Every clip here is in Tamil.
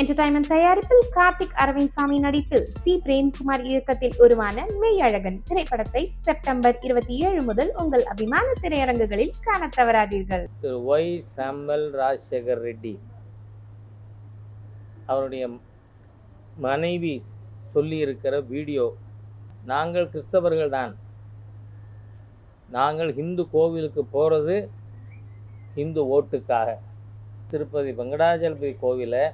என்டர்டைன்மெண்ட் தயாரிப்பில் கார்த்திக் அரவிந்த் சாமி நடித்து சி. பிரேம்குமார் இயக்கத்தில் உருவான மெய்யழகன் திரைப்படத்தை செப்டம்பர் இருபத்தி ஏழு முதல் உங்கள் அபிமான திரையரங்குகளில் காண தவறாதீர்கள். திரு. ஒய். சாம்பல் ராஜசேகர் ரெட்டி அவருடைய மனைவி சொல்லியிருக்கிற வீடியோ நாங்கள் கிறிஸ்தவர்கள் தான். நாங்கள் ஹிந்து கோவிலுக்கு போகிறது ஹிந்து ஓட்டுக்காக. திருப்பதி வெங்கடாஜலபதி கோவிலை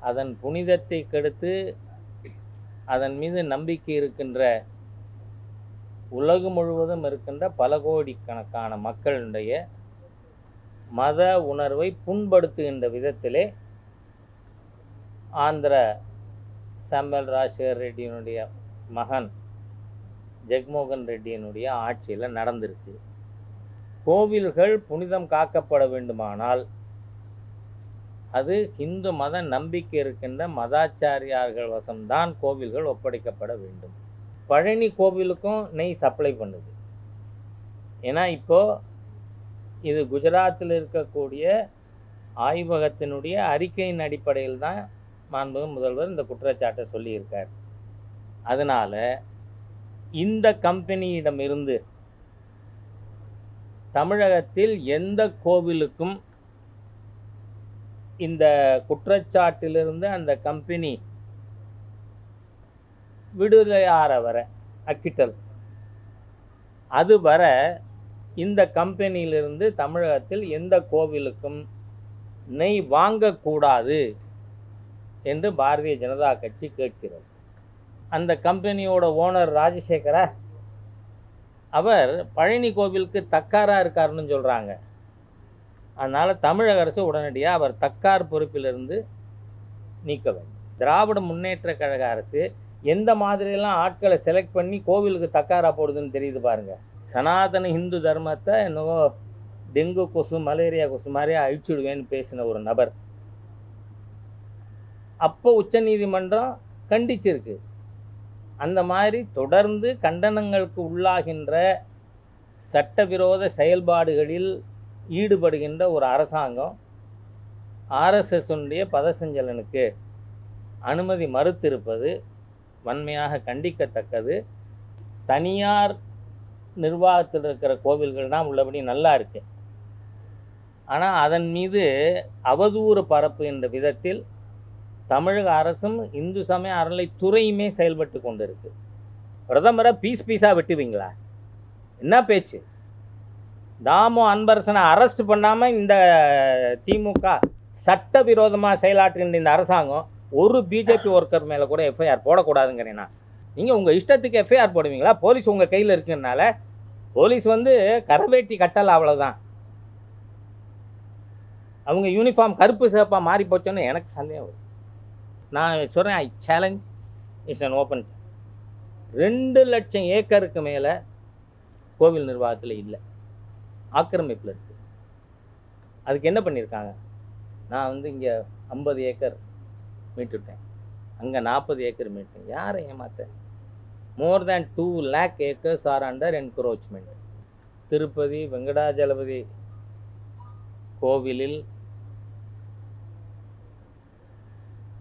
அதன் புனிதத்தை கெடுத்து அதன் மீது நம்பிக்கை இருக்கின்ற உலகம் முழுவதும் இருக்கின்ற பல கோடிக்கணக்கான மக்களுடைய மத உணர்வை புண்படுத்துகின்ற விதத்திலே ஆந்திர சாம்பல் ராஜசேகர் ரெட்டியினுடைய மகன் ஜெக்மோகன் ரெட்டியினுடைய ஆட்சியில் நடந்திருக்கு. கோவில்கள் புனிதம் காக்கப்பட வேண்டுமானால் அது இந்து மத நம்பிக்கை இருக்கின்ற மதாச்சாரியார்கள் வசம்தான் கோவில்கள் ஒப்படைக்கப்பட வேண்டும். பழனி கோவிலுக்கும் நெய் சப்ளை பண்ணுது. ஏன்னா இப்போது இது குஜராத்தில் இருக்கக்கூடிய ஆய்வகத்தினுடைய அறிக்கையின் அடிப்படையில் தான் மாண்புமிகு முதல்வர் இந்த குற்றச்சாட்டை சொல்லியிருக்கார். அதனால் இந்த கம்பெனியிடமிருந்து தமிழகத்தில் எந்த கோவிலுக்கும் இந்த குற்றச்சாட்டிலிருந்து அந்த கம்பெனி விடுதலை ஆற வர அக்கிட்டல் அது வர இந்த கம்பெனியிலிருந்து தமிழகத்தில் எந்த கோவிலுக்கும் நெய் வாங்கக்கூடாது என்று பாரதிய ஜனதா கட்சி கேட்கிறது. அந்த கம்பெனியோட ஓனர் ராஜசேகரா அவர் பழனி கோவிலுக்கு தக்காராக இருக்காருன்னு சொல்கிறாங்க அதனால் தமிழக அரசு உடனடியாக அவர் தக்கார் பொறுப்பிலிருந்து நீக்க வேண்டும். திராவிட முன்னேற்ற கழக அரசு எந்த மாதிரியெல்லாம் ஆட்களை செலக்ட் பண்ணி கோவிலுக்கு தக்காரா போடுதுன்னு தெரியுது பாருங்கள் சனாதன இந்து தர்மத்தை என்னவோ டெங்கு கொசு மலேரியா கொசு மாதிரி அழிச்சுடுவேன்னு பேசின ஒரு நபர். அப்போ உச்சநீதிமன்றம் கண்டிச்சிருக்கு. அந்த மாதிரி தொடர்ந்து கண்டனங்களுக்கு உள்ளாகின்ற சட்டவிரோத செயல்பாடுகளில் ஈடுபடுகின்ற ஒரு அரசாங்கம் ஆர்எஸ்எஸ்னுடைய பதசஞ்சலனுக்கு அனுமதி மறுத்திருப்பது வன்மையாக கண்டிக்கத்தக்கது. தனியார் நிர்வாகத்தில் இருக்கிற கோவில்கள் தான் உள்ளபடி நல்லா இருக்கு. ஆனால் அதன் மீது அவதூறு பரப்பு என்ற விதத்தில் தமிழக அரசும் இந்து சமய அறநிலைத்துறையுமே செயல்பட்டு கொண்டு இருக்குது பிரதமரை பீஸ் பீஸாக வெட்டுவீங்களா? என்ன பேச்சு? தாமோ அன்பரசனை அரெஸ்ட் பண்ணாமல் இந்த திமுக சட்டவிரோதமாக செயலாற்றுகின்ற இந்த அரசாங்கம் ஒரு பிஜேபி ஒர்க்கர் மேலே கூட எஃப்ஐஆர் போடக்கூடாதுங்கிறேன் நான் நீங்கள் உங்கள் இஷ்டத்துக்கு எஃப்ஐஆர் போடுவீங்களா? போலீஸ் உங்கள் கையில் இருக்குனால போலீஸ் வந்து கரவேட்டி கட்டலை அவ்வளோதான் அவங்க யூனிஃபார்ம் கருப்பு சிவப்பாக மாறி போச்சோன்னு எனக்கு சந்தேகம் வரும் நான் சொல்கிறேன் I challenge it's an open ரெண்டு லட்சம் ஏக்கருக்கு மேலே கோவில் நிர்வாகத்தில் இல்லை. ஆக்கிரமிப்பில் இருக்குது அதுக்கு என்ன பண்ணியிருக்காங்க நான் வந்து இங்கே ஐம்பது ஏக்கர் மீட்டுட்டேன். அங்கே நாற்பது ஏக்கர் மீட்டேன் யாரை ஏமாத்தேன்? More than two lakh acres are under encroachment Tirupati Venkatachalapathy கோவிலில்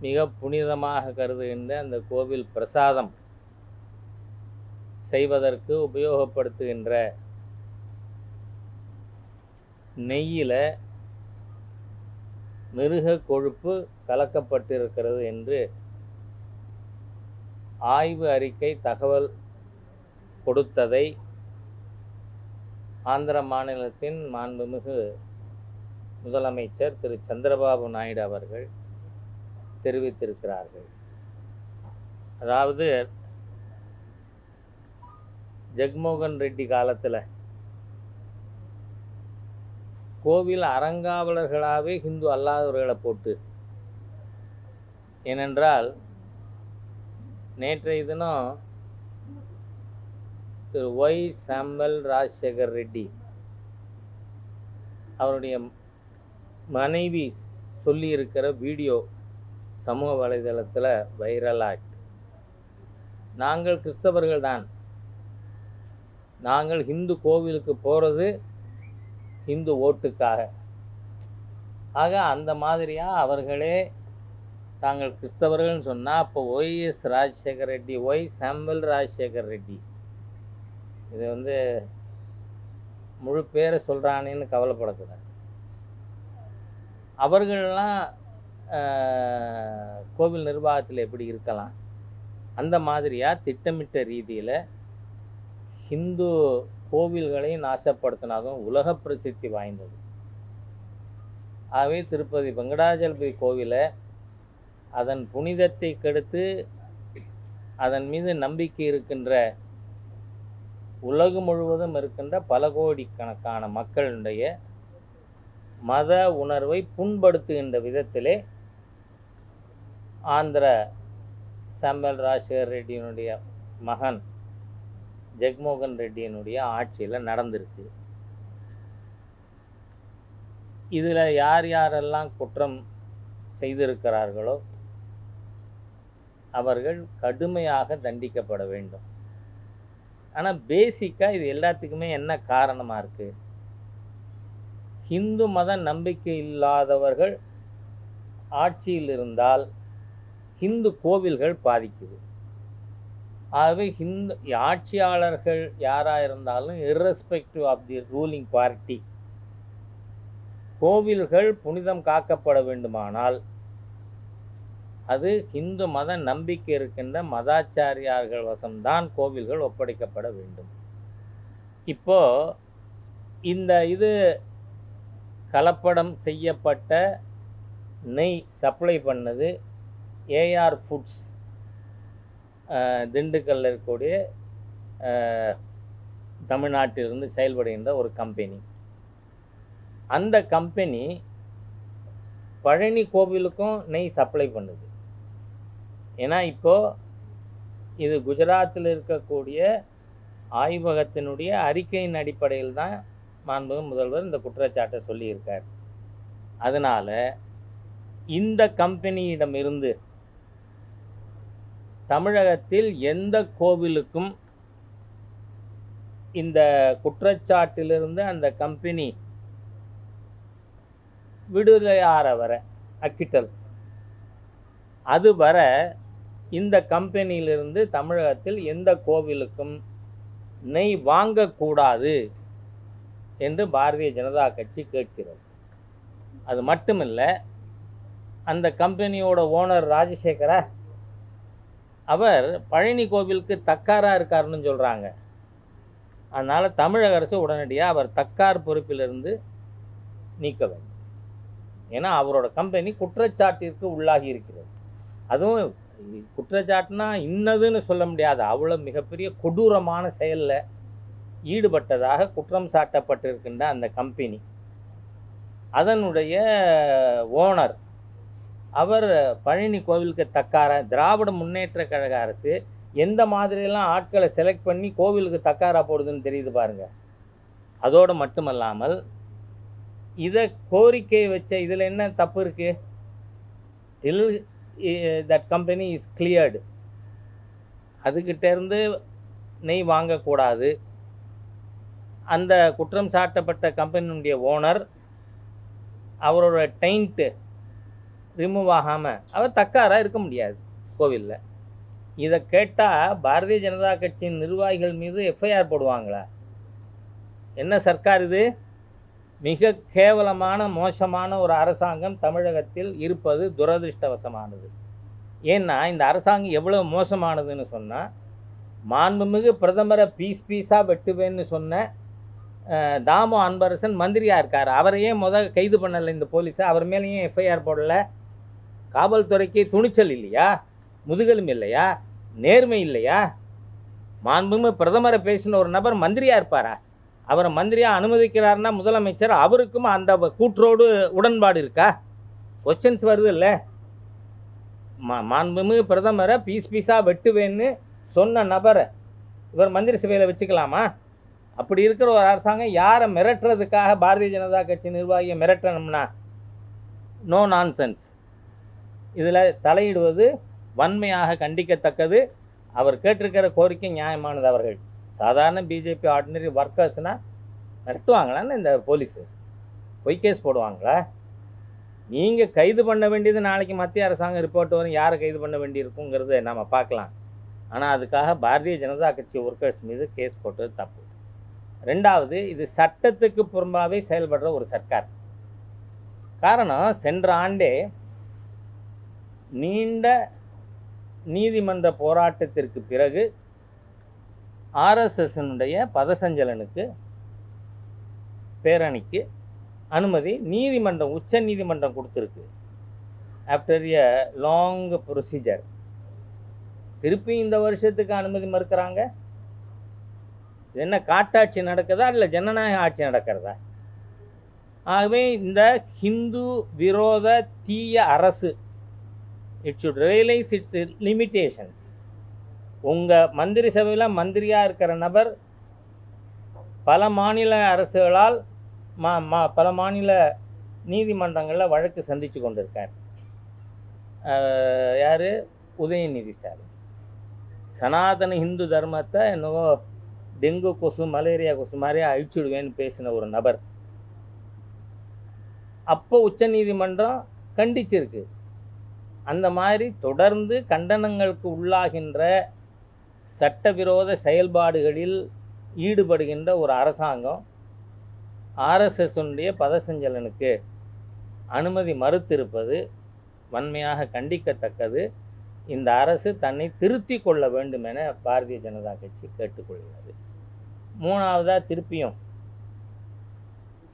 மிக புனிதமாக கருதுகின்ற அந்த கோவில் பிரசாதம் செய்வதற்கு உபயோகப்படுத்துகின்ற நெய்யில் மிருக கொழுப்பு கலக்கப்பட்டிருக்கிறது என்று ஆய்வு அறிக்கை தகவல் கொடுத்ததை ஆந்திர மாநிலத்தின் மாண்புமிகு முதலமைச்சர் திரு. சந்திரபாபு நாயுடு அவர்கள் தெரிவித்திருக்கிறார்கள். அதாவது ஜெக்மோகன் ரெட்டி காலத்தில் கோவில் அறங்காவலர்களாகவே ஹிந்து அல்லாதவர்களை போட்டு. ஏனென்றால் நேற்றைய தினம் திரு ஒய். சாம்பல் ராஜசேகர் ரெட்டி அவருடைய மனைவி சொல்லியிருக்கிற வீடியோ சமூக வலைதளத்தில் வைரலாகிட்டு நாங்கள் கிறிஸ்தவர்கள் தான் நாங்கள் ஹிந்து கோவிலுக்கு போகிறது ஹிந்து ஓட்டுக்காக. ஆக அந்த மாதிரியாக அவர்களே தாங்கள் கிறிஸ்தவர்கள்னு சொன்னால் அப்போ ஒய்எஸ் ராஜசேகர் ரெட்டி ஒய் சாம்பல் ராஜசேகர் ரெட்டி. இது வந்து முழு பேரை சொல்கிறானேன்னு கவலைப்படக்கூடாது. அவர்கள்லாம் கோவில் நிர்வாகத்தில் எப்படி இருக்கலாம்? அந்த மாதிரியாக திட்டமிட்ட ரீதியில் ஹிந்து கோவில்களையும் நாசப்படுத்தினதும் உலக பிரசித்தி வாய்ந்தது. ஆகவே திருப்பதி வெங்கடாஜலபதி கோவிலை அதன் புனிதத்தை கெடுத்து அதன் மீது நம்பிக்கை இருக்கின்ற உலகம் முழுவதும் இருக்கின்ற பல கோடிக்கணக்கான மக்களுடைய மத உணர்வை புண்படுத்துகின்ற விதத்திலே ஆந்திர சம்பல் ராஜசேகர் ரெட்டியினுடைய மகன் ஜெக்மோகன் ரெட்டியினுடைய ஆட்சியில் நடந்திருக்கு. இதில் யார் யாரெல்லாம் குற்றம் செய்திருக்கிறார்களோ அவர்கள் கடுமையாக தண்டிக்கப்பட வேண்டும். ஆனால் பேசிக்காக இது எல்லாத்துக்குமே என்ன காரணமாக இருக்குது ஹிந்து மத நம்பிக்கை இல்லாதவர்கள் ஆட்சியில் இருந்தால் ஹிந்து கோவில்கள் பாதிக்குது. ஆகவே ஹிந்து ஆட்சியாளர்கள் யாராக இருந்தாலும் irrespective of the ruling party கோவில்கள் புனிதம் காக்கப்பட வேண்டுமானால் அது ஹிந்து மத நம்பிக்கை இருக்கின்ற மதாச்சாரியார்கள் வசம்தான் கோவில்கள் ஒப்படைக்கப்பட வேண்டும். இப்போ இந்த இது கலப்படம் செய்யப்பட்ட நெய் சப்ளை பண்ணது ஏஆர் ஃபுட்ஸ் திண்டுக்கல்லில் இருக்கக்கூடிய தமிழ்நாட்டிலிருந்து செயல்படுகின்ற ஒரு கம்பெனி. அந்த கம்பெனி பழனி கோவிலுக்கும் நெய் சப்ளை பண்ணுது. ஏன்னா இப்போது இது குஜராத்தில் இருக்கக்கூடிய ஆய்வகத்தினுடைய அறிக்கையின் அடிப்படையில் தான் மாண்புமிகு முதல்வர் இந்த குற்றச்சாட்டை சொல்லியிருக்கார். அதனால் இந்த கம்பெனியிடமிருந்து தமிழகத்தில் எந்த கோவிலுக்கும் இந்த குற்றச்சாட்டிலிருந்து அந்த கம்பெனி விடுதலையார வர அக்கிட்டல் அது வர இந்த கம்பெனியிலிருந்து தமிழகத்தில் எந்த கோவிலுக்கும் நெய் வாங்கக்கூடாது என்று பாரதிய ஜனதா கட்சி கேட்கிறது. அது மட்டுமில்லை அந்த கம்பெனியோட ஓனர் ராஜசேகரா அவர் பழனி கோவிலுக்கு தக்காராக இருக்காருன்னு சொல்கிறாங்க அதனால் தமிழக அரசு உடனடியாக அவர் தக்கார் பொறுப்பிலிருந்து நீக்க வேண்டும். ஏன்னா அவரோட கம்பெனி குற்றச்சாட்டிற்கு உள்ளாகி இருக்கிறது. அதுவும் குற்றச்சாட்டுனா இன்னதுன்னு சொல்ல முடியாது. அவ்வளோ மிகப்பெரிய கொடூரமான செயலில் ஈடுபட்டதாக குற்றம் சாட்டப்பட்டிருக்கின்ற அந்த கம்பெனி. அதனுடைய ஓனர் அவர் பழனி கோவிலுக்கு தக்கார திராவிட முன்னேற்ற கழக அரசு எந்த மாதிரியெல்லாம் ஆட்களை செலக்ட் பண்ணி கோவிலுக்கு தக்காரா போடுதுன்னு தெரியுது பாருங்கள் அதோடு மட்டுமல்லாமல் இதை கோரிக்கை வச்ச இதில் என்ன தப்பு இருக்குது till that company is cleared அதுக்கிட்டேருந்து நெய் வாங்கக்கூடாது. அந்த குற்றம் சாட்டப்பட்ட கம்பெனியுடைய ஓனர் அவரோட டெயிண்ட்டு ரிமூவ் ஆகாமல் அவர் தக்காராக இருக்க முடியாது கோவிலில். இதை கேட்டால் பாரதிய ஜனதா கட்சியின் நிர்வாகிகள் மீது எஃப்ஐஆர் போடுவாங்களா? என்ன சர்க்கார் இது? மிக கேவலமான மோசமான ஒரு அரசாங்கம் தமிழகத்தில் இருப்பது துரதிர்ஷ்டவசமானது. ஏன்னா இந்த அரசாங்கம் எவ்வளோ மோசமானதுன்னு சொன்னால் மாண்புமிகு பிரதமரை பீஸ் பீஸாக வெட்டுவேன்னு சொன்ன தாமோ அன்பரசன் மந்திரியாக இருக்கார். அவரையே முத கைது பண்ணலை இந்த போலீஸை. அவர் மேலேயும் எஃப்ஐஆர் போடலை. காவல்துறைக்கு துணிச்சல் இல்லையா? முதுகெலும் இல்லையா? நேர்மை இல்லையா? மாண்புமிகு பிரதமரை பேசின ஒரு நபர் மந்திரியாக இருப்பாரா? அவரை மந்திரியாக அனுமதிக்கிறாருன்னா முதலமைச்சர் அவருக்கும் அந்த கூற்றோடு உடன்பாடு இருக்கா? கொஸ்டின்ஸ் வருது இல்லை? மா மாண்புமிகு பிரதமரை பீஸ் பீஸாக வெட்டுவேன்னு சொன்ன நபரை இவர் மந்திரி சபையில் வச்சுக்கலாமா? அப்படி இருக்கிற ஒரு அரசாங்கம் யாரை மிரட்டுறதுக்காக பாரதிய ஜனதா கட்சி நிர்வாகியை மிரட்டணும்னா? நோ நான்சென்ஸ் இதில் தலையிடுவது வன்மையாக கண்டிக்கத்தக்கது. அவர் கேட்டிருக்கிற கோரிக்கை நியாயமானது அவர்கள். சாதாரண பிஜேபி ஆர்டினரி ஒர்க்கர்ஸ்னால் மிரட்டுவாங்களான்னு இந்த போலீஸு? பொய் கேஸ் போடுவாங்களா? நீங்கள் கைது பண்ண வேண்டியது நாளைக்கு மத்திய அரசாங்கம் ரிப்போர்ட் வரும். யாரை கைது பண்ண வேண்டியிருக்குங்கிறத நம்ம பார்க்கலாம். ஆனால் அதுக்காக பாரதிய ஜனதா கட்சி ஒர்க்கர்ஸ் மீது கேஸ் போட்டது தப்பு. ரெண்டாவது இது சட்டத்துக்கு புறம்பாகவே செயல்படுற ஒரு சர்க்கார். காரணம் சென்ற ஆண்டே நீண்ட நீதிமன்ற போராட்டத்திற்கு பிறகு ஆர்எஸ்எஸ்னுடைய பதசஞ்சலனுக்கு பேரணிக்கு அனுமதி நீதிமன்றம் உச்ச நீதிமன்றம் கொடுத்துருக்கு. ஆஃப்டர் எ லாங் ப்ரொசீஜர் திருப்பி இந்த வருஷத்துக்கு அனுமதி மறுக்கிறாங்க? என்ன காட்டாட்சி நடக்குதா இல்லை ஜனநாயக ஆட்சி நடக்கிறதா? ஆகவே இந்த ஹிந்து விரோத தீய அரசு it should realise its limitations உங்கள் மந்திரி சபையில் மந்திரியாக இருக்கிற நபர் பல மாநில அரசுகளால் மா மா பல மாநில நீதிமன்றங்களில் வழக்கு சந்தித்து கொண்டிருக்கார். யார்? உதயநிதி ஸ்டாலின். சனாதன இந்து தர்மத்தை என்னவோ டெங்கு கொசு மலேரியா கொசு மாதிரி அழிச்சுடுவேன்னு பேசின ஒரு நபர். அப்போ உச்சநீதிமன்றம் கண்டிச்சிருக்கு. அந்த மாதிரி தொடர்ந்து கண்டனங்களுக்கு உள்ளாகின்ற சட்டவிரோத செயல்பாடுகளில் ஈடுபடுகின்ற ஒரு அரசாங்கம் ஆர்எஸ்எஸ்னுடைய பதசஞ்சலனுக்கு அனுமதி மறுத்திருப்பது வன்மையாக கண்டிக்கத்தக்கது. இந்த அரசு தன்னை திருத்தி கொள்ள வேண்டும் என பாரதிய ஜனதா கட்சி கேட்டுக்கொள்கிறது. மூணாவதாக திருப்பியும்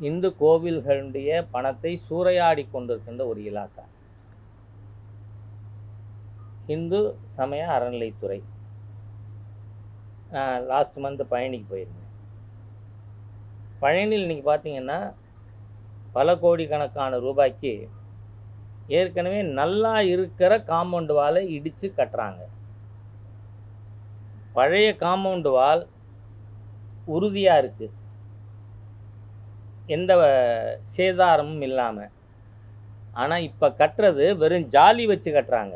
இந்து கோவில்களுடைய பணத்தை சூறையாடி கொண்டிருக்கின்ற ஒரு இலாக்கா. ஹிந்து சமய அறநிலைத்துறை நான் லாஸ்ட் மந்த் பழனிக்கு போயிருந்தேன். பழனியில் இன்றைக்கி பார்த்தீங்கன்னா பல கோடிக்கணக்கான ரூபாய்க்கு ஏற்கனவே நல்லா இருக்கிற காம்பவுண்டு வாலை இடித்து கட்டுறாங்க. பழைய காம்பவுண்டு வால் உறுதியாக இருக்குது எந்த சேதாரமும் இல்லாமல் ஆனால் இப்போ கட்டுறது வெறும் ஜாலி வச்சு கட்டுறாங்க.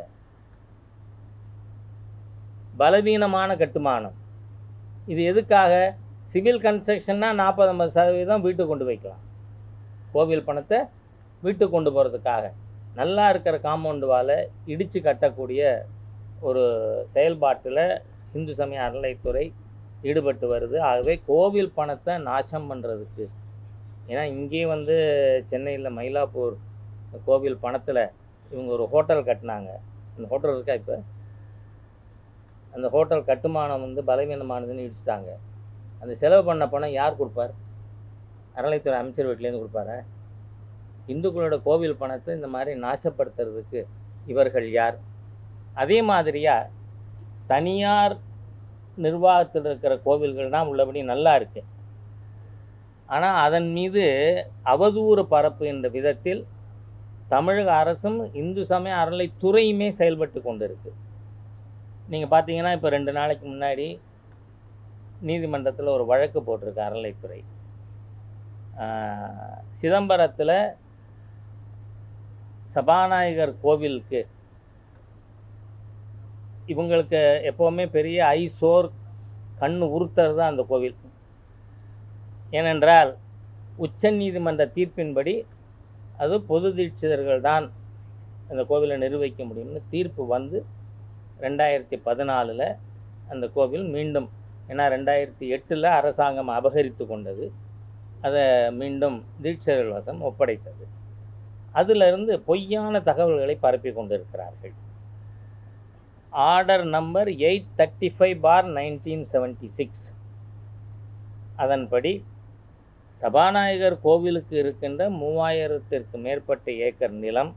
பலவீனமான கட்டுமானம். இது எதுக்காக? சிவில் கன்ஸ்ட்ரக்ஷன்னா நாற்பது ஐம்பது சதவீதம் வீட்டுக்கு கொண்டு வைக்கலாம். கோவில் பணத்தை வீட்டுக்கு கொண்டு போகிறதுக்காக நல்லா இருக்கிற காம்பவுண்டு வாலை இடித்து கட்டக்கூடிய ஒரு செயல்பாட்டில் இந்து சமய அறநிலைத்துறை ஈடுபட்டு வருது. ஆகவே கோவில் பணத்தை நாசம் பண்ணுறதுக்கு ஏன்னா இங்கே வந்து சென்னையில் மயிலாப்பூர் கோவில் பணத்தில் இவங்க ஒரு ஹோட்டல் கட்டினாங்க. அந்த ஹோட்டல் இருக்கா இப்போ? அந்த ஹோட்டல் கட்டுமானம் வந்து பலவீனமானதுன்னு இடிச்சிட்டாங்க. அந்த செலவு பண்ண பணம் யார் கொடுப்பார்? அறநிலைத்துறை அமைச்சர் வீட்டிலேருந்து கொடுப்பாரு? இந்துக்களோட கோவில் பணத்தை இந்த மாதிரி நாசப்படுத்துறதுக்கு இவர்கள் யார்? அதே மாதிரியாக தனியார் நிர்வாகத்தில் இருக்கிற கோவில்கள் தான் உள்ளபடி நல்லா இருக்கு. ஆனால் அதன் மீது அவதூறு பரப்பு என்ற விதத்தில் தமிழக அரசும் இந்து சமய அறநிலைத்துறையுமே செயல்பட்டு கொண்டிருக்கு. நீங்கள் பார்த்தீங்கன்னா இப்போ ரெண்டு நாளைக்கு முன்னாடி நீதிமன்றத்தில் ஒரு வழக்கு போட்டிருக்கு அறநிலைத்துறை சிதம்பரத்தில் சபாநாயகர் கோவிலுக்கு இவங்களுக்கு எப்போவுமே பெரிய ஐசோர் கண் உறுத்தர் தான் அந்த கோவில். ஏனென்றால் உச்ச நீதிமன்ற தீர்ப்பின்படி அது பொது தீட்சிதர்கள் தான் அந்த கோவிலை நிர்வகிக்க முடியும்னு தீர்ப்பு வந்து ரெண்டாயிரத்தி பதினாலில் அந்த கோவில் மீண்டும் ஏன்னா ரெண்டாயிரத்தி எட்டில் அரசாங்கம் அபகரித்து கொண்டது. அதை மீண்டும் தீட்சர்கள் வசம் ஒப்படைத்தது. அதிலிருந்து பொய்யான தகவல்களை பரப்பி கொண்டிருக்கிறார்கள். Order number eight thirty five for nineteen seventy six. அதன்படி சபாநாயகர் கோவிலுக்கு இருக்கின்ற மூவாயிரத்திற்கு மேற்பட்ட ஏக்கர் நிலம்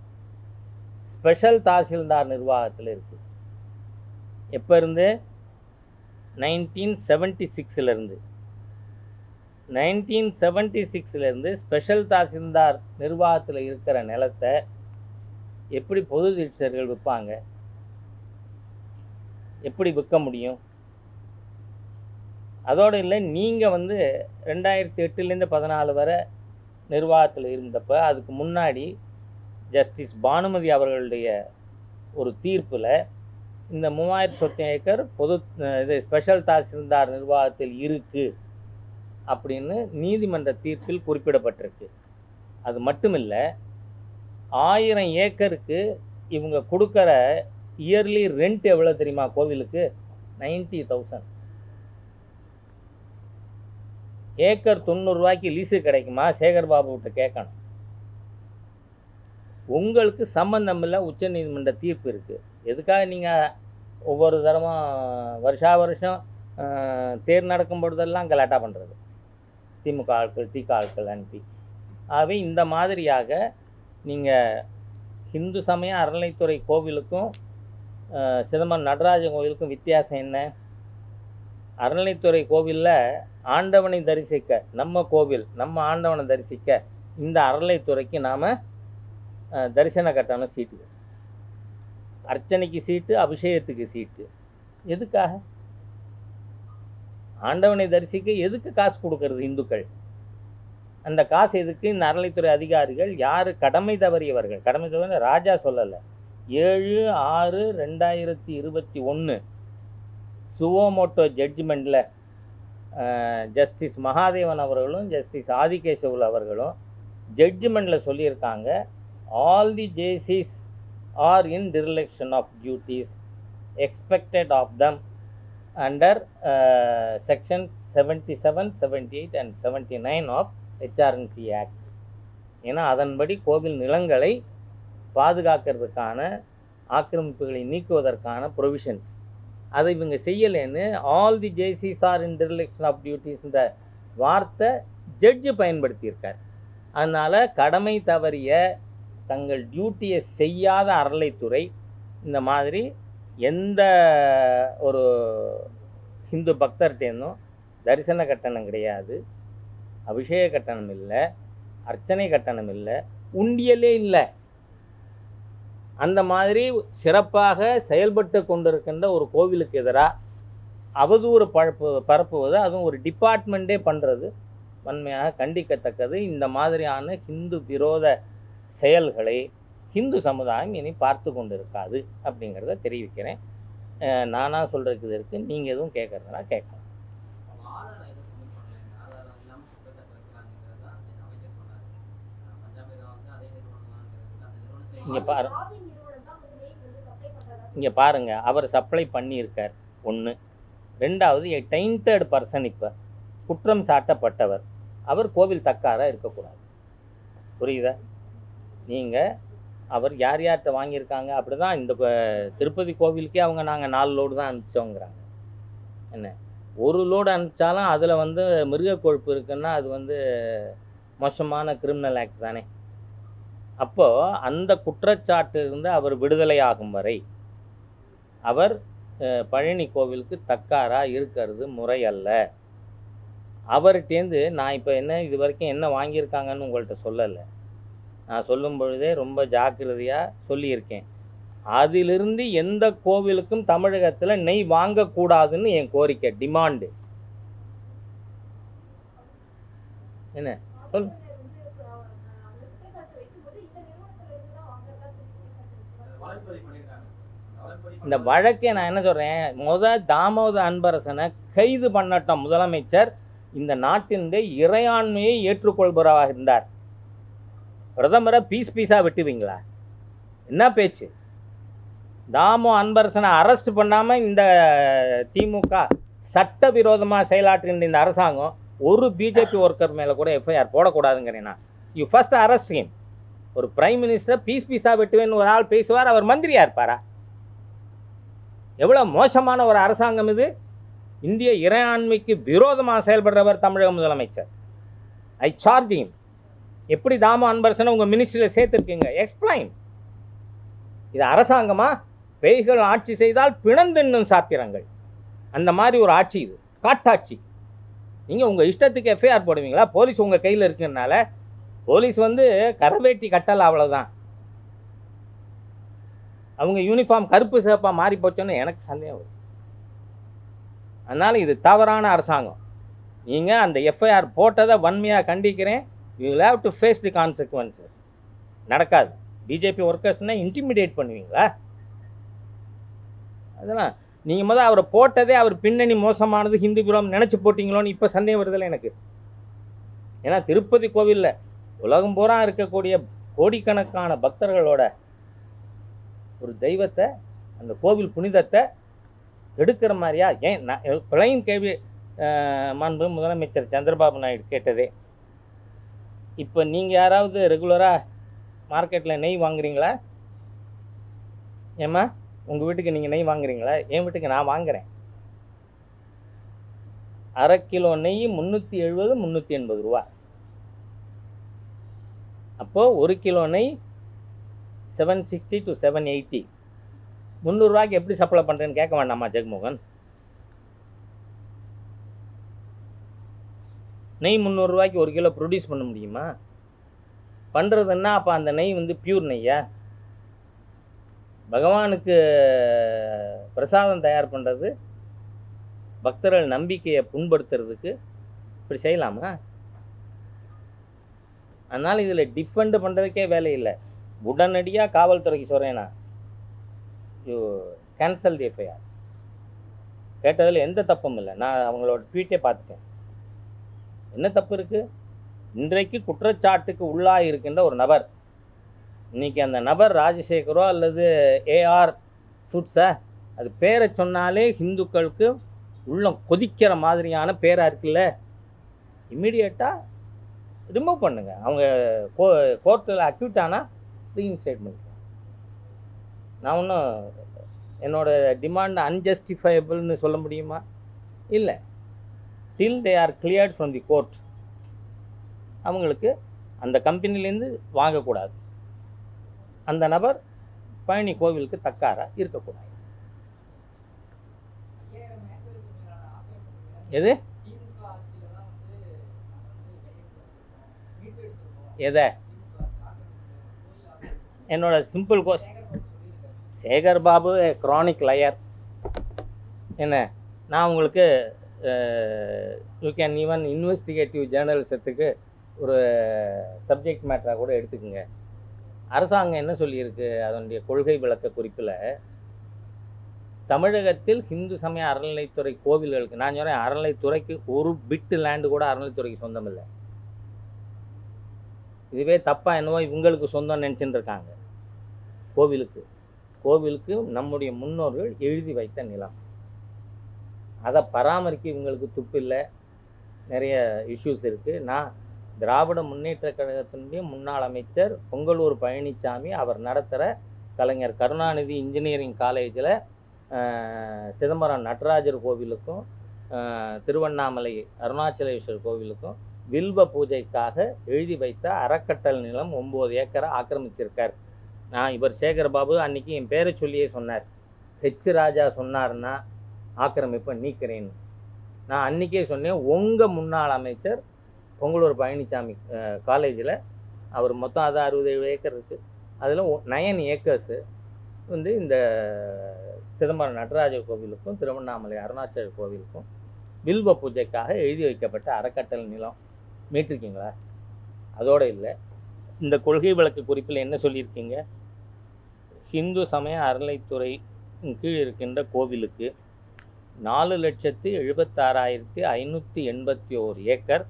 ஸ்பெஷல் தாசில்தார் நிர்வாகத்தில் இருக்குது எப்போ இருந்து நைன்டீன் செவன்ட்டி சிக்ஸிலேருந்து நைன்டீன் செவன்ட்டி சிக்ஸ்லேருந்து ஸ்பெஷல் தாசில்தார் நிர்வாகத்தில் இருக்கிற நிலத்தை எப்படி பொது தீட்சர்கள் விற்பாங்க எப்படி விற்க முடியும்? அதோடு இல்லை நீங்கள் வந்து ரெண்டாயிரத்தி எட்டுலேருந்து பதினாலு வரை நிர்வாகத்தில் இருந்தப்போ அதுக்கு முன்னாடி ஜஸ்டிஸ் பானுமதி அவர்களுடைய ஒரு தீர்ப்பில் இந்த மூவாயிரத்தி சொத்து ஏக்கர் பொது இது ஸ்பெஷல் தாசில்தார் நிர்வாகத்தில் இருக்குது அப்படின்னு நீதிமன்ற தீர்ப்பில் குறிப்பிடப்பட்டிருக்கு. அது மட்டும் இல்லை ஆயிரம் ஏக்கருக்கு இவங்க கொடுக்குற இயர்லி ரெண்ட் எவ்வளோ தெரியுமா கோவிலுக்கு? Ninety thousand. ஏக்கர் தொண்ணூறுரூவாய்க்கு லீஸு கிடைக்குமா? சேகர் பாபு கிட்ட கேட்கணும். உங்களுக்கு சம்பந்தம் இல்லை உச்சநீதிமன்ற தீர்ப்பு இருக்குது எதுக்காக நீங்கள் ஒவ்வொரு தரமும் வருஷா வருஷம் தேர் நடக்கும் பொழுதெல்லாம் கலாட்டா பண்ணுறது திமுக ஆட்கள் திக ஆட்கள் அனுப்பி ஆகவே இந்த மாதிரியாக நீங்கள் ஹிந்து சமய அறநிலைத்துறை கோவிலுக்கும் சிதம்பரம் நடராஜன் கோவிலுக்கும் வித்தியாசம் என்ன? அறநிலைத்துறை கோவிலில் ஆண்டவனை தரிசிக்க நம்ம கோவில் நம்ம ஆண்டவனை தரிசிக்க இந்த அறநிலைத்துறைக்கு நாம் தரிசன கட்டணம் சீட்டு. அர்ச்சனைக்கு சீட்டு அபிஷேகத்துக்கு சீட்டு. எதுக்காக? ஆண்டவனை தரிசிக்க எதுக்கு காசு கொடுக்கறது இந்துக்கள்? அந்த காசு எதுக்கு? இந்த அறநிலைத்துறை அதிகாரிகள் யார்? கடமை தவறியவர்கள். கடமை தவறிய ராஜா சொல்லலை. ஏழு ஆறு ரெண்டாயிரத்தி இருபத்தி ஒன்று சுவோமோட்டோ ஜட்ஜ்மெண்ட்டில் ஜஸ்டிஸ் மகாதேவன் அவர்களும் ஜஸ்டிஸ் ஆதிகேசவுல் அவர்களும் ஜட்ஜ்மெண்ட்டில் சொல்லியிருக்காங்க. All the Jaycees are in dereliction of duties expected of them under section seventy seven seventy eight and seventy nine of HRNC act ஏன்னா அதன்படி கோவில் நிலங்களை பாதுகாக்கிறதுக்கான ஆக்கிரமிப்புகளை நீக்குவதற்கான ப்ரொவிஷன்ஸ் அதை இவங்க செய்யலைன்னு all the Jaycees are in dereliction of duties இந்த வார்த்தை ஜட்ஜு பயன்படுத்தியிருக்கார். அதனால் கடமை தவறிய தங்கள் டியூட்டியை செய்யாத அறளைத்துறை இந்த மாதிரி எந்த ஒரு ஹிந்து பக்தர்கிட்டேருந்தும் தரிசன கட்டணம் கிடையாது அபிஷேக கட்டணம் இல்லை அர்ச்சனை கட்டணம் இல்லை உண்டியலே இல்லை. அந்த மாதிரி சிறப்பாக செயல்பட்டு கொண்டிருக்கின்ற ஒரு கோவிலுக்கு எதிராக அவதூறு பரப்பு பரப்புவது அதுவும் ஒரு டிபார்ட்மெண்ட்டே பண்ணுறது வன்மையாக கண்டிக்கத்தக்கது. இந்த மாதிரியான ஹிந்து விரோத செயல்களை ஹிந்து சமுதாயம் இனி பார்த்து கொண்டு இருக்காது அப்படிங்கிறத தெரிவிக்கிறேன். அஹ் நானா சொல்கிறதுக்கு இருக்குது நீங்கள் எதுவும் கேட்குறதுனா கேட்கலாம். இங்கே பாரு. இங்கே பாருங்கள் அவர் சப்ளை பண்ணியிருக்கார். ஒன்று ரெண்டாவது டைண்டட் பர்சன் இப்போ. குற்றம் சாட்டப்பட்டவர். அவர் கோவில் தக்காராக இருக்கக்கூடாது. புரியுதா? நீங்கள் அவர் யார் யார்கிட்ட வாங்கியிருக்காங்க அப்படி தான் இந்த திருப்பதி கோவிலுக்கே அவங்க நாங்கள் நாலு லோடு தான் அனுப்பிச்சோங்கிறாங்க. என்ன? ஒரு லோடு அனுப்பிச்சாலும் அதில் வந்து மிருக கொழுப்பு இருக்குன்னா அது வந்து மோசமான கிரிமினல் ஆக்ட் தானே. அப்போது அந்த குற்றச்சாட்டிலிருந்து அவர் விடுதலையாகும் வரை அவர் பழனி கோவிலுக்கு தக்காராக இருக்கிறது முறை அல்ல. அவர்கிட்டேருந்து நான் இப்போ என்ன இது வரைக்கும் என்ன வாங்கியிருக்காங்கன்னு உங்கள்கிட்ட சொல்லலை. நான் சொல்லும் பொழுதே ரொம்ப ஜாக்கிரதையாக சொல்லியிருக்கேன். அதிலிருந்து எந்த கோவிலுக்கும் தமிழகத்தில் நெய் வாங்கக்கூடாதுன்னு என் கோரிக்கை டிமாண்டு. என்ன? சொல். இந்த வழக்கை நான் என்ன சொல்கிறேன் முத தாமோத அன்பரசனை கைது பண்ணட்டும் முதலமைச்சர். இந்த நாட்டினுடைய இறையாண்மையை ஏற்றுக்கொள்பவராக இருந்தார். பிரதமரை பீஸ் பீஸாக வெட்டுவீங்களா? என்ன பேச்சு? தாமோ அன்பரசனை அரெஸ்ட் பண்ணாமல் இந்த திமுக சட்டவிரோதமாக செயலாற்றுகின்ற இந்த அரசாங்கம் ஒரு பிஜேபி ஒர்க்கர் மேலே கூட எஃப்ஐஆர் போடக்கூடாதுங்கிறேன் நான். யூ ஃபஸ்ட் அரெஸ்ட் ஹிம் ஒரு பிரைம் மினிஸ்டர் பீஸ் பீஸாக வெட்டுவேன்னு ஒரு ஆள் பேசுவார் அவர் மந்திரியாக இருப்பாரா? எவ்வளோ மோசமான ஒரு அரசாங்கம் இது. இந்திய இறையாண்மைக்கு விரோதமாக செயல்படுறவர் தமிழக முதலமைச்சர். I charge him. எப்படி தாம அன்பரசனை உங்கள் மினிஸ்ட்ரியில் சேர்த்துருக்கீங்க? எக்ஸ்பிளைன் இது அரசாங்கமா? பேய்கள் ஆட்சி செய்தால் பிணந்தென்னும் சாத்திரங்கள். அந்த மாதிரி ஒரு ஆட்சி இது. காட்டாட்சி. நீங்கள் உங்கள் இஷ்டத்துக்கு எஃப்ஐஆர் போடுவீங்களா? போலீஸ் உங்கள் கையில் இருக்குனால போலீஸ் வந்து கரவேட்டி கட்டலை அவ்வளோதான் அவங்க யூனிஃபார்ம் கருப்பு சிவப்பாக மாறி போச்சோன்னு எனக்கு சந்தேகம் வருது. அதனால் இது தவறான அரசாங்கம். நீங்கள் அந்த எஃப்ஐஆர் போட்டதை வன்மையாக கண்டிக்கிறேன். You will to face the consequences நடக்காது. பிஜேபி ஒர்க்கர்ஸ்னால் இன்டிமிடேட் பண்ணுவீங்களா? அதெல்லாம் நீங்கள் முதல் அவரை போட்டதே அவர் பின்னணி மோசமானது ஹிந்து விரோதம் நினச்சி போட்டிங்களோன்னு இப்போ சந்தேகம் வருதில்லை எனக்கு. ஏன்னா திருப்பதி கோவிலில் உலகம் பூரா இருக்கக்கூடிய கோடிக்கணக்கான பக்தர்களோட ஒரு தெய்வத்தை அந்த கோவில் புனிதத்தை எடுக்கிற மாதிரியா? ஏன் நான் பிளைன் கேள்வி மாண்பு முதலமைச்சர் சந்திரபாபு நாயுடு கேட்டதே இப்போ நீங்கள் யாராவது ரெகுலராக மார்க்கெட்டில் நெய் வாங்குறீங்களா? ஏம்மா உங்கள் வீட்டுக்கு நீங்கள் நெய் வாங்குறீங்களா? என் வீட்டுக்கு நான் வாங்குறேன். அரை கிலோ நெய் முந்நூற்றி எழுபது முந்நூற்றி எண்பது ரூபா. அப்போது ஒரு கிலோ நெய் seven sixty to seven eighty முந்நூறுரூவாய்க்கு எப்படி சப்ளை பண்ணுறேன்னு கேட்க வேண்டாமா ஜெகமோகன்? நெய் முந்நூறுரூவாய்க்கு ஒரு கிலோ ப்ரொடியூஸ் பண்ண முடியுமா? பண்ணுறதுன்னா அப்போ அந்த நெய் வந்து பியூர் நெய்யா? பகவானுக்கு பிரசாதம் தயார் பண்ணுறது பக்தர்கள் நம்பிக்கையை புண்படுத்துறதுக்கு இப்படி செய்யலாமா? அதனால் இதில் டிஃபெண்ட் பண்ணுறதுக்கே வேலை இல்லை. உடனடியாக காவல்துறைக்கு சொல்கிறேன்னா யூ கேன்சல் தி எஃப்ஐஆர் கேட்டதில் எந்த தப்பும் இல்லை. நான் அவங்களோட ட்வீட்டே பார்த்துட்டேன். என்ன தப்பு இருக்குது இன்றைக்கு குற்றச்சாட்டுக்கு உள்ளாக இருக்கின்ற ஒரு நபர். இன்றைக்கி அந்த நபர் ராஜசேகரோ அல்லது ஏஆர் ஃபுட்ஸா அது பேரை சொன்னாலே ஹிந்துக்களுக்கு உள்ளம் கொதிக்கிற மாதிரியான பேராக இருக்குல்ல? இம்மிடியேட்டாக ரிமூவ் பண்ணுங்கள் அவங்க கோ கோர்ட்டில் அக்யூட் ஆனால் ரீஇன்ஸ்டேட் பண்ணிக்கலாம். நான் ஒன்றும் என்னோட டிமாண்ட் அன்ஜஸ்டிஃபைபிள்னு சொல்ல முடியுமா? இல்லை. Till they are cleared from the court அவங்களுக்கு அந்த கம்பெனிலேருந்து வாங்கக்கூடாது. அந்த நபர் பழனி கோவிலுக்கு தக்காராக இருக்கக்கூடாது. எது? எதை? என்னோட சிம்பிள் கோஸ் சேகர் பாபு சேகர் பாபு க்ரானிக் லயர் என்ன? நான் உங்களுக்கு யூ கேன் ஈவன் இன்வெஸ்டிகேட்டிவ் ஜேர்னலிசத்துக்கு ஒரு சப்ஜெக்ட் மேட்டராக கூட எடுத்துக்கோங்க. அரசாங்கம் என்ன சொல்லியிருக்கு? அதனுடைய கொள்கை விளக்க குறிப்பில் தமிழகத்தில் ஹிந்து சமய அறநிலைத்துறை கோவில்களுக்கு நான் சொல்கிறேன் அறநிலைத்துறைக்கு ஒரு பிட்டு லேண்டு கூட அறநிலைத்துறைக்கு சொந்தம் இல்லை. இதுவே தப்பாக என்னவோ இவங்களுக்கு சொந்தம் நினச்சின்னு இருக்காங்க. கோவிலுக்கு கோவிலுக்கு நம்முடைய முன்னோர்கள் எழுதி வைத்த நிலம். அதை பராமரிக்க இவங்களுக்கு துப்பு இல்லை. நிறைய இஷ்யூஸ் இருக்குது நான் திராவிட முன்னேற்ற கழகத்தினுடைய முன்னாள் அமைச்சர் பொங்கலூர் பழனிசாமி அவர் நடத்துகிற கலைஞர் கருணாநிதி இன்ஜினியரிங் காலேஜில் சிதம்பரம் நடராஜர் கோவிலுக்கும் திருவண்ணாமலை அருணாச்சலேஸ்வரர் கோவிலுக்கும் வில்வ பூஜைக்காக எழுதி வைத்த அறக்கட்டல் நிலம் ஒம்பது ஏக்கரை ஆக்கிரமிச்சிருக்கார். நான் இவர் சேகர் பாபு அன்னைக்கு என் பேரை சொல்லியே சொன்னார். ஹெச் ராஜா சொன்னார்னா ஆக்கிரமிப்பை நீக்கிறேன்னு நான் அன்றைக்கே சொன்னேன் உங்கள் முன்னாள் அமைச்சர் பொங்கலூர் பழனிசாமி காலேஜில் அவர் மொத்தம் அது அறுபது ஏழு ஏக்கர் இருக்குது அதில் நயன் ஏக்கர்ஸு வந்து இந்த சிதம்பரம் நடராஜர் கோவிலுக்கும் திருவண்ணாமலை அருணாச்சலர் கோவிலுக்கும் வில்வ பூஜைக்காக எழுதி வைக்கப்பட்ட அறக்கட்டளை நிலம். மீட்டிருக்கீங்களா அதோடு இல்லை. இந்த கொள்கை வழக்கு குறிப்பில் என்ன சொல்லியிருக்கீங்க? ஹிந்து சமய அறநிலைத்துறை கீழ் இருக்கின்ற கோவிலுக்கு நாலு லட்சத்து எழுபத்தாறாயிரத்தி ஐநூற்றி எண்பத்தி ஓர் ஏக்கர்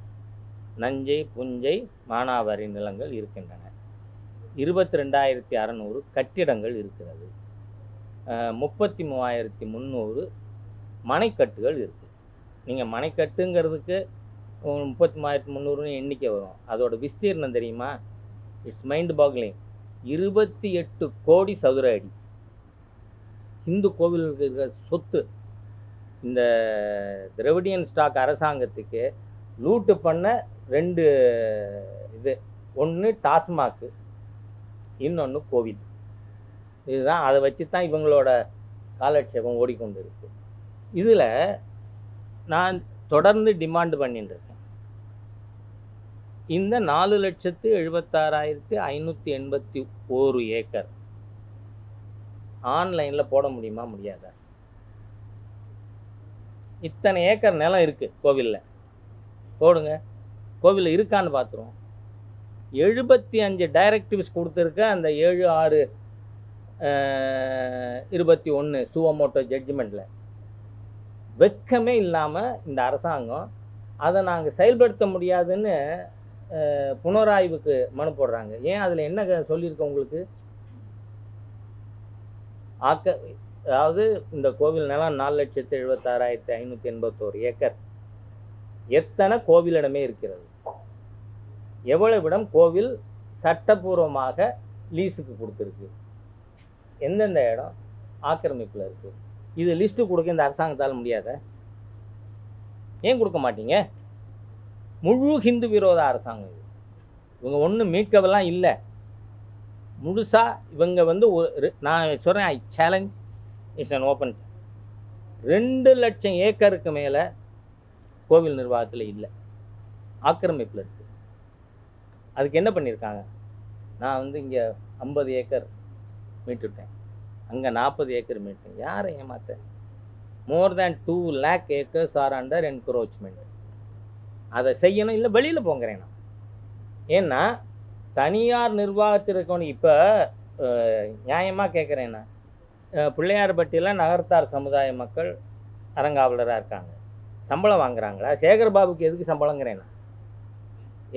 நஞ்சை புஞ்சை மானாவாரி நிலங்கள் இருக்கின்றன. இருபத்தி ரெண்டாயிரத்தி அறநூறு கட்டிடங்கள் இருக்கிறது. முப்பத்தி மூவாயிரத்தி முந்நூறு மனைக்கட்டுகள் இருக்குது நீங்கள் மனைக்கட்டுங்கிறதுக்கு முப்பத்தி மூவாயிரத்தி முந்நூறுன்னு எண்ணிக்கை வரும். அதோட விஸ்தீர்ணம் தெரியுமா? It's mind boggling. இருபத்தி எட்டு கோடி சதுர அடி. இந்து கோவிலுக்கு இருக்கிற சொத்து இந்த திரவிடியன் ஸ்டாக் அரசாங்கத்துக்கு லூட்டு பண்ண ரெண்டு இது. ஒன்று டாஸ்மாக்கு இன்னொன்று கோவிட். இதுதான் அதை வச்சு தான் இவங்களோட காலட்சேபம் ஓடிக்கொண்டு இருக்கு இதில் நான் தொடர்ந்து டிமாண்ட் பண்ணிட்டு இருக்கேன். இந்த நாலு லட்சத்து எழுபத்தாறாயிரத்து ஐநூற்றி எண்பத்தி ஓரு ஏக்கர் ஆன்லைனில் போட முடியுமா முடியாதா? இத்தனை ஏக்கர் நிலம் இருக்குது கோவிலில். போடுங்க. கோவிலில் இருக்கான்னு பார்த்துருவோம் எழுபத்தி அஞ்சு டைரக்டிவ்ஸ் கொடுத்துருக்க அந்த ஏழு ஆறு இருபத்தி ஒன்று சுவமோட்டோ ஜட்ஜ்மெண்ட்டில் வெக்கமே இல்லாமல் இந்த அரசாங்கம் அதை நாங்கள் செயல்படுத்த முடியாதுன்னு புனராய்வுக்கு மனு போடுறாங்க. ஏன் அதில் என்ன சொல்லியிருக்க உங்களுக்கு? ஆக்க அதாவது இந்த கோவில் நிலம் நாலு லட்சத்து எழுபத்தாறாயிரத்தி ஐநூற்றி எண்பத்தோரு ஏக்கர். எத்தனை கோவிலிடமே இருக்கிறது? எவ்வளவு இடம் கோவில் சட்டபூர்வமாக லீஸுக்கு கொடுத்துருக்கு? எந்தெந்த இடம்? ஆக்கிரமிப்பில் இருக்குது இது லிஸ்ட்டு கொடுக்க இந்த அரசாங்கத்தால் முடியாத? ஏன் கொடுக்க மாட்டீங்க? முழு ஹிந்து விரோத அரசாங்கம் இது. இவங்க ஒன்றும் மீட்கவெல்லாம் இல்லை. முழுசாக இவங்க வந்து ஒரு நான் சொல்கிறேன் I challenge it's an open ரெண்டு லட்சம் ஏக்கருக்கு மேலே கோவில் நிர்வாகத்தில் இல்லை. ஆக்கிரமிப்பில் இருக்குது அதுக்கு என்ன பண்ணியிருக்காங்க நான் வந்து இங்கே ஐம்பது ஏக்கர் மீட்டுட்டேன். அங்கே நாற்பது ஏக்கர் மீட்டேன் யாரை ஏமாத்த more than two lakh acres are under encroachment அதை செய்யணும் இல்லை வெளியில் போங்கிறேன் நான். ஏன்னா தனியார் நிர்வாகத்தில் இருக்கவனுக்கு இப்போ நியாயமாக கேட்குறேன் நான். பிள்ளையார்பட்டியில் நகர்த்தார் சமுதாய மக்கள் அறங்காவலராக இருக்காங்க. சம்பளம் வாங்குறாங்களா? சேகர்பாபுக்கு எதுக்கு சம்பளங்கிறேன்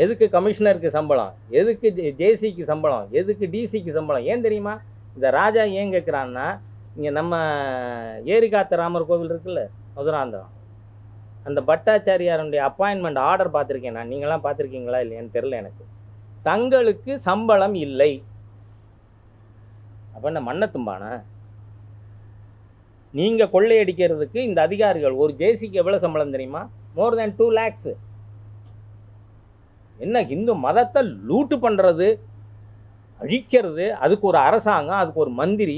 எதுக்கு கமிஷனருக்கு சம்பளம்? எதுக்கு ஜேசிக்கு சம்பளம்? எதுக்கு டிசிக்கு சம்பளம்? ஏன் தெரியுமா? இந்த ராஜா ஏன் கேட்குறான்னா இங்கே நம்ம ஏரிகாத்த ராமர் கோவில் இருக்குல்ல மதுராந்தகம். அந்த பட்டாச்சாரியாருடைய அப்பாயின்மெண்ட் ஆர்டர் பார்த்துருக்கேன் நான். நீங்களாம் பார்த்துருக்கீங்களா இல்லையான்னு தெரில எனக்கு. தங்களுக்கு சம்பளம் இல்லை. அப்போ என்ன மண்ணை தும்பானா? நீங்கள் கொள்ளையடிக்கிறதுக்கு இந்த அதிகாரிகள் ஒரு ஜேசிக்கு எவ்வளோ சம்பளம் தெரியுமா? மோர் தேன் டூ லேக்ஸு என்ன இந்து மதத்தை லூட்டு பண்ணுறது அழிக்கிறது. அதுக்கு ஒரு அரசாங்கம் அதுக்கு ஒரு மந்திரி.